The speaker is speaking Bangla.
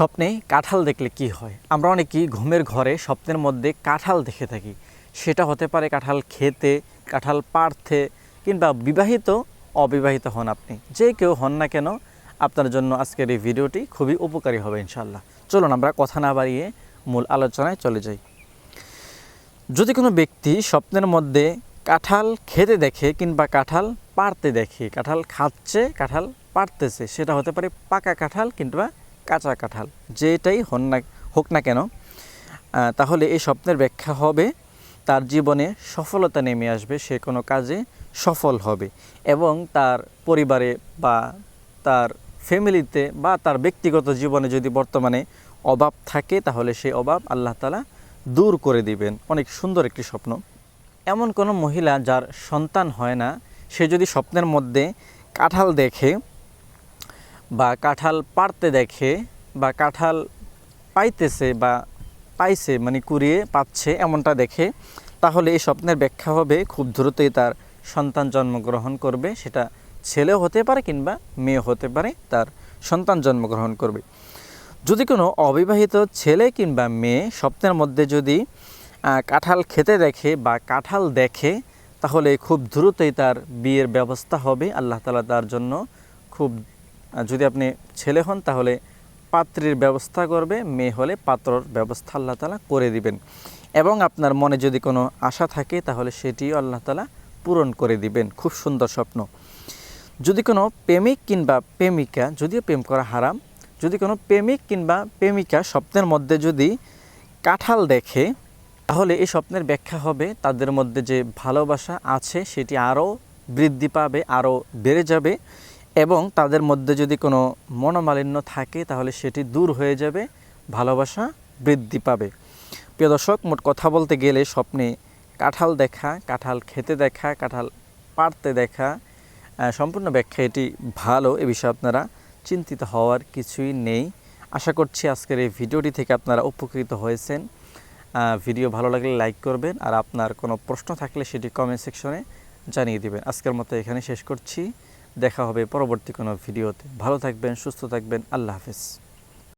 স্বপ্নে কাঁঠাল দেখলে কি হয়? আমরা অনেকেই ঘুমের ঘরে স্বপ্নের মধ্যে কাঁঠাল দেখে থাকি। সেটা হতে পারে কাঁঠাল খেতে, কাঁঠাল পাড়তে কিংবা বিবাহিত, অবিবাহিত হন আপনি। যে কেউ হন না কেন, আপনার জন্য আজকের এই ভিডিওটি খুবই উপকারী হবে ইনশাল্লাহ চলুন আমরা কথা না বাড়িয়ে মূল আলোচনায় চলে যাই। যদি কোনো ব্যক্তি স্বপ্নের মধ্যে কাঁঠাল খেতে দেখে কিংবা কাঁঠাল পাড়তে দেখে, কাঁঠাল খাচ্ছে, কাঁঠাল পাড়তেছে সেটা হতে পারে পাকা কাঁঠাল কিংবা কাঁচা কাঁঠাল, যেটাই হন না, হোক না কেন তাহলে এই স্বপ্নের ব্যাখ্যা হবে, তার জীবনে সফলতা নেমে আসবে, সে কোনো কাজে সফল হবে এবং তার পরিবারে বা তার ফ্যামিলিতে বা তার ব্যক্তিগত জীবনে যদি বর্তমানে অভাব থাকে, তাহলে সেই অভাব আল্লাহ তালা দূর করে দিবেন। অনেক সুন্দর একটি স্বপ্ন। এমন কোনো মহিলা যার সন্তান হয় না, সে যদি স্বপ্নের মধ্যে কাঁঠাল দেখে বা কাঁঠাল পাড়তে দেখে বা কাঁঠাল পাইতেছে বা পাইছে মানে কুড়িয়ে পাচ্ছে এমনটা দেখে, তাহলে এই স্বপ্নের ব্যাখ্যা হবে খুব দ্রুতই তার সন্তান জন্মগ্রহণ করবে। সেটা ছেলেও হতে পারে কিংবা মেয়ে হতে পারে, তার সন্তান জন্মগ্রহণ করবে। যদি কোনো অবিবাহিত ছেলে কিংবা মেয়ে স্বপ্নের মধ্যে যদি কাঁঠাল খেতে দেখে বা কাঁঠাল দেখে, তাহলে খুব দ্রুতই তার বিয়ের ব্যবস্থা হবে। আল্লাহ তালা তার জন্য খুব যদি আপনি ছেলে হন, তাহলে পাত্রীর ব্যবস্থা করবে, মেয়ে হলে পাত্রর ব্যবস্থা আল্লাহ তালা করে দিবেন। এবং আপনার মনে যদি কোনো আশা থাকে, তাহলে সেটিও আল্লাহ তালা পূরণ করে দিবেন। খুব সুন্দর স্বপ্ন। যদি কোনো প্রেমিক কিংবা প্রেমিকা, যদিও প্রেম করা হারাম, যদি কোনো প্রেমিক কিংবা প্রেমিকা স্বপ্নের মধ্যে যদি কাঁঠাল দেখে, তাহলে এই স্বপ্নের ব্যাখ্যা হবে, তাদের মধ্যে যে ভালোবাসা আছে, সেটি আরও বৃদ্ধি পাবে, আরও বেড়ে যাবে। এবং তাদের মধ্যে যদি কোনো মনোমালিন্য থাকে, তাহলে সেটি দূর হয়ে যাবে, ভালোবাসা বৃদ্ধি পাবে। প্রিয় দর্শক, মোট কথা বলতে গেলে স্বপ্নে কাঁঠাল দেখা, কাঁঠাল খেতে দেখা, কাঁঠাল পাড়তে দেখা সম্পূর্ণ ব্যাখ্যা এটি ভালো, এ বিষয়ে আপনারা চিন্তিত হওয়ার কিছুই নেই। আশা করছি আজকের এই ভিডিওটি থেকে আপনারা উপকৃত হয়েছেন। ভিডিও ভালো লাগলে লাইক করবেন আর আপনার কোনো প্রশ্ন থাকলে সেটি কমেন্ট সেকশনে জানিয়ে দিবেন। আজকের মতো এখানে শেষ করছি। দেখা হবে পরবর্তী কোনো ভিডিওতে। ভালো থাকবেন সুস্থ থাকবেন আল্লাহ হাফেজ।